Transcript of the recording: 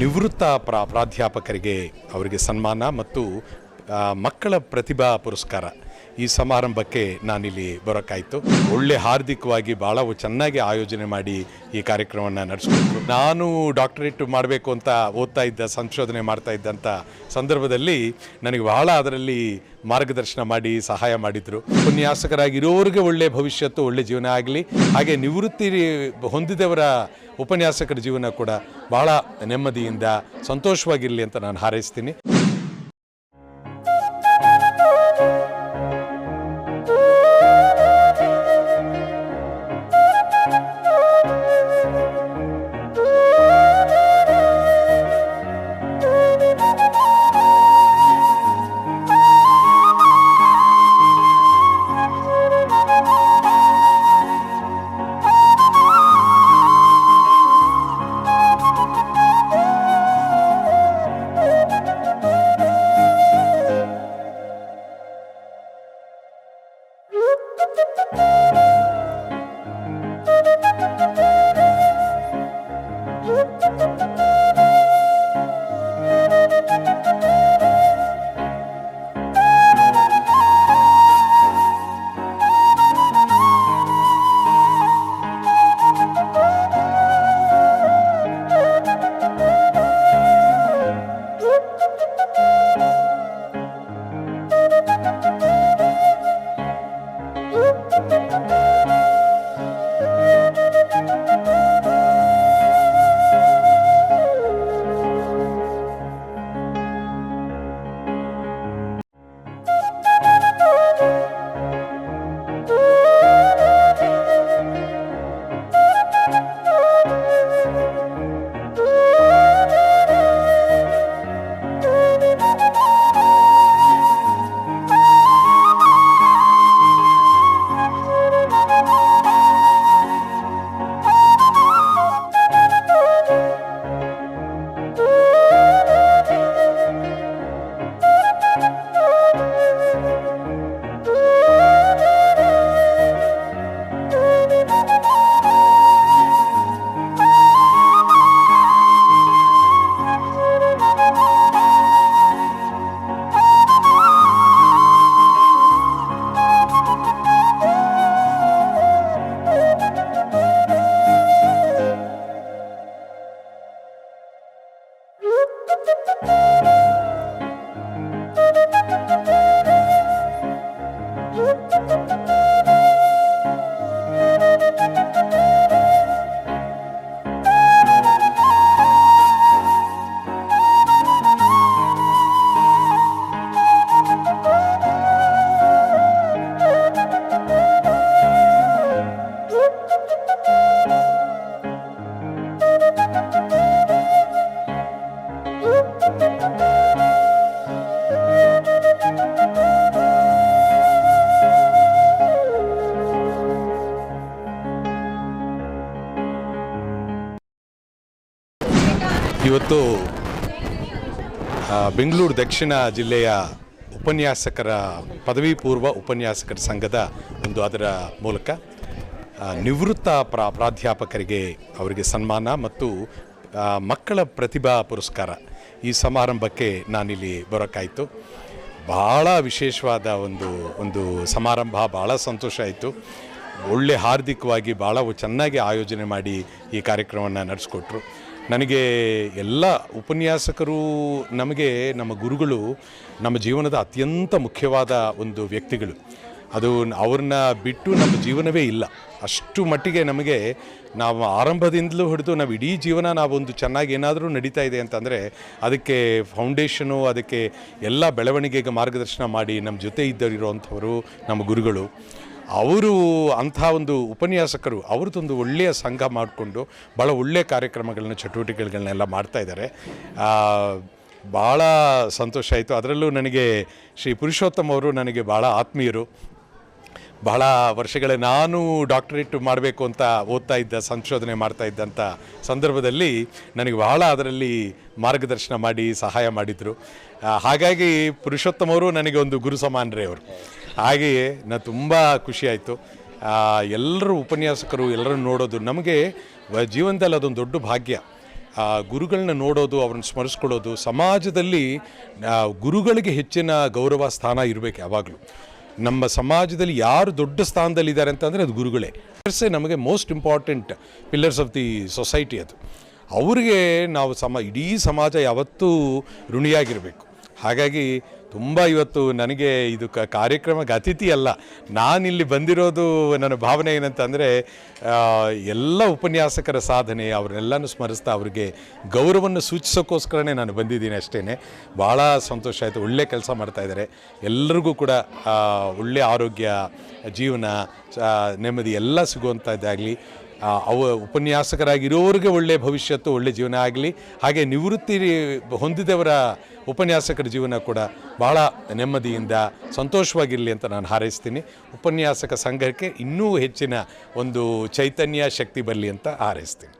ನಿವೃತ್ತ ಪ್ರಾ ಪ್ರಾಧ್ಯಾಪಕರಿಗೆ ಅವರಿಗೆ ಸನ್ಮಾನ ಮತ್ತು ಮಕ್ಕಳ ಪ್ರತಿಭಾ ಪುರಸ್ಕಾರ. ಈ ಸಮಾರಂಭಕ್ಕೆ ನಾನಿಲ್ಲಿ ಬರೋಕ್ಕಾಯಿತು. ಒಳ್ಳೆ ಹಾರ್ದಿಕವಾಗಿ ಭಾಳ ಚೆನ್ನಾಗಿ ಆಯೋಜನೆ ಮಾಡಿ ಈ ಕಾರ್ಯಕ್ರಮವನ್ನು ನಡೆಸ್ಕೊಟ್ರು. ನಾನು ಡಾಕ್ಟರೇಟ್ ಮಾಡಬೇಕು ಅಂತ ಓದ್ತಾ ಇದ್ದ, ಸಂಶೋಧನೆ ಮಾಡ್ತಾ ಇದ್ದಂಥ ಸಂದರ್ಭದಲ್ಲಿ ನನಗೆ ಬಹಳ ಅದರಲ್ಲಿ ಮಾರ್ಗದರ್ಶನ ಮಾಡಿ ಸಹಾಯ ಮಾಡಿದರು. ಉಪನ್ಯಾಸಕರಾಗಿರೋರಿಗೆ ಒಳ್ಳೆ ಭವಿಷ್ಯತ್ತು, ಒಳ್ಳೆ ಜೀವನ ಆಗಲಿ. ಹಾಗೆ ನಿವೃತ್ತಿ ಹೊಂದಿದವರ ಉಪನ್ಯಾಸಕರ ಜೀವನ ಕೂಡ ಬಹಳ ನೆಮ್ಮದಿಯಿಂದ, ಸಂತೋಷವಾಗಿರಲಿ ಅಂತ ನಾನು ಹಾರೈಸ್ತೀನಿ. ಇವತ್ತು ಬೆಂಗಳೂರು ದಕ್ಷಿಣ ಜಿಲ್ಲೆಯ ಉಪನ್ಯಾಸಕರ ಪದವಿ ಪೂರ್ವ ಉಪನ್ಯಾಸಕರ ಸಂಘದ ಒಂದು ಅದರ ಮೂಲಕ ನಿವೃತ್ತ ಪ್ರಾ, ಪ್ರಾಧ್ಯಾಪಕರಿಗೆ ಅವರಿಗೆ ಸನ್ಮಾನ ಮತ್ತು ಮಕ್ಕಳ ಪ್ರತಿಭಾ ಪುರಸ್ಕಾರ. ಈ ಸಮಾರಂಭಕ್ಕೆ ನಾನಿಲ್ಲಿ ಬರೋಕ್ಕಾಯಿತು. ಭಾಳ ವಿಶೇಷವಾದ ಒಂದು ಒಂದು ಸಮಾರಂಭ ಭಾಳ ಸಂತೋಷ ಆಯಿತು. ಒಳ್ಳೆ ಹಾರ್ದಿಕವಾಗಿ ಭಾಳ ಚೆನ್ನಾಗಿ ಆಯೋಜನೆ ಮಾಡಿ ಈ ಕಾರ್ಯಕ್ರಮವನ್ನು ನಡೆಸ್ಕೊಟ್ರು. ನನಗೆ ಎಲ್ಲ ಉಪನ್ಯಾಸಕರು, ನಮಗೆ ನಮ್ಮ ಗುರುಗಳು, ನಮ್ಮ ಜೀವನದ ಅತ್ಯಂತ ಮುಖ್ಯವಾದ ಒಂದು ವ್ಯಕ್ತಿಗಳು. ಅದು ಅವ್ರನ್ನ ಬಿಟ್ಟು ನಮ್ಮ ಜೀವನವೇ ಇಲ್ಲ. ಅಷ್ಟು ಮಟ್ಟಿಗೆ ನಮಗೆ ನಾವು ಆರಂಭದಿಂದಲೂ ಹಿಡಿದು ನಾವು ಇಡೀ ಜೀವನ ನಾವೊಂದು ಚೆನ್ನಾಗಿ ಏನಾದರೂ ನಡೀತಾ ಇದೆ ಅಂತಂದರೆ, ಅದಕ್ಕೆ ಫೌಂಡೇಶನು ಅದಕ್ಕೆ ಎಲ್ಲ ಬೆಳವಣಿಗೆಗೆ ಮಾರ್ಗದರ್ಶನ ಮಾಡಿ ನಮ್ಮ ಜೊತೆ ಇದ್ದರಿರುವಂಥವರು ನಮ್ಮ ಗುರುಗಳು. ಅವರು ಅಂಥ ಒಂದು ಉಪನ್ಯಾಸಕರು, ಅವ್ರದ್ದೊಂದು ಒಳ್ಳೆಯ ಸಂಘ ಮಾಡಿಕೊಂಡು ಭಾಳ ಒಳ್ಳೆಯ ಕಾರ್ಯಕ್ರಮಗಳನ್ನ, ಚಟುವಟಿಕೆಗಳನ್ನೆಲ್ಲ ಮಾಡ್ತಾ ಇದ್ದಾರೆ. ಭಾಳ ಸಂತೋಷ ಆಯಿತು. ಅದರಲ್ಲೂ ನನಗೆ ಶ್ರೀ ಪುರುಷೋತ್ತಮ್ ಅವರು ನನಗೆ ಭಾಳ ಆತ್ಮೀಯರು. ಬಹಳ ವರ್ಷಗಳೇ ನಾನು ಡಾಕ್ಟರೇಟ್ ಮಾಡಬೇಕು ಅಂತ ಓದ್ತಾ ಇದ್ದ, ಸಂಶೋಧನೆ ಮಾಡ್ತಾ ಇದ್ದಂಥ ಸಂದರ್ಭದಲ್ಲಿ ನನಗೆ ಬಹಳ ಅದರಲ್ಲಿ ಮಾರ್ಗದರ್ಶನ ಮಾಡಿ, ಸಹಾಯ ಮಾಡಿದರು. ಹಾಗಾಗಿ ಪುರುಷೋತ್ತಮ್ ಅವರು ನನಗೆ ಒಂದು ಗುರು ಸಮಾನರೇ ಅವರು. ಹಾಗೆಯೇ ನಾನು ತುಂಬ ಖುಷಿಯಾಯಿತು ಎಲ್ಲರೂ ಉಪನ್ಯಾಸಕರು, ಎಲ್ಲರನ್ನು ನೋಡೋದು ನಮಗೆ ಜೀವನದಲ್ಲಿ ಅದೊಂದು ದೊಡ್ಡ ಭಾಗ್ಯ. ಗುರುಗಳನ್ನ ನೋಡೋದು, ಅವ್ರನ್ನ ಸ್ಮರಿಸ್ಕೊಳ್ಳೋದು, ಸಮಾಜದಲ್ಲಿ ಗುರುಗಳಿಗೆ ಹೆಚ್ಚಿನ ಗೌರವ ಸ್ಥಾನ ಇರಬೇಕು ಯಾವಾಗಲೂ. ನಮ್ಮ ಸಮಾಜದಲ್ಲಿ ಯಾರು ದೊಡ್ಡ ಸ್ಥಾನದಲ್ಲಿದ್ದಾರೆ ಅಂತಂದರೆ ಅದು ಗುರುಗಳೇ. ಪರ್ಸೆ ನಮಗೆ most important pillars of the society ಅದು. ಅವರಿಗೆ ನಾವು ಸಮ, ಇಡೀ ಸಮಾಜ ಯಾವತ್ತೂ ಋಣಿಯಾಗಿರಬೇಕು. ಹಾಗಾಗಿ ತುಂಬ ಇವತ್ತು ನನಗೆ ಇದು ಕ ಕಾರ್ಯಕ್ರಮಕ್ಕೆ ಅತಿಥಿ ಅಲ್ಲ ನಾನಿಲ್ಲಿ ಬಂದಿರೋದು ನನ್ನ ಭಾವನೆ ಏನಂತಂದರೆ ಎಲ್ಲ ಉಪನ್ಯಾಸಕರ ಸಾಧನೆ, ಅವ್ರನ್ನೆಲ್ಲನೂ ಸ್ಮರಿಸ್ತಾ ಅವ್ರಿಗೆ ಗೌರವವನ್ನು ಸೂಚಿಸೋಕ್ಕೋಸ್ಕರನೇ ನಾನು ಬಂದಿದ್ದೀನಿ ಅಷ್ಟೇ ಭಾಳ ಸಂತೋಷ ಆಯಿತು. ಒಳ್ಳೆ ಕೆಲಸ ಮಾಡ್ತಾ ಇದ್ದಾರೆ. ಎಲ್ರಿಗೂ ಕೂಡ ಒಳ್ಳೆ ಆರೋಗ್ಯ, ಜೀವನ ನೆಮ್ಮದಿ ಎಲ್ಲ ಸಿಗುವಂಥದ್ದಾಗಲಿ ಅವ ಉಪನ್ಯಾಸಕರಾಗಿರೋರಿಗೆ ಒಳ್ಳೆಯ ಭವಿಷ್ಯತ್ತು ಒಳ್ಳೆಯ ಜೀವನ ಆಗಲಿ. ಹಾಗೆ ನಿವೃತ್ತಿ ಹೊಂದಿದವರ ಉಪನ್ಯಾಸಕರ ಜೀವನ ಕೂಡ ಭಾಳ ನೆಮ್ಮದಿಯಿಂದ ಸಂತೋಷವಾಗಿರಲಿ ಅಂತ ನಾನು ಹಾರೈಸ್ತೀನಿ. ಉಪನ್ಯಾಸಕ ಸಂಘಕ್ಕೆ ಇನ್ನೂ ಹೆಚ್ಚಿನ ಒಂದು ಚೈತನ್ಯ ಶಕ್ತಿ ಬರಲಿ ಅಂತ ಹಾರೈಸ್ತೀನಿ.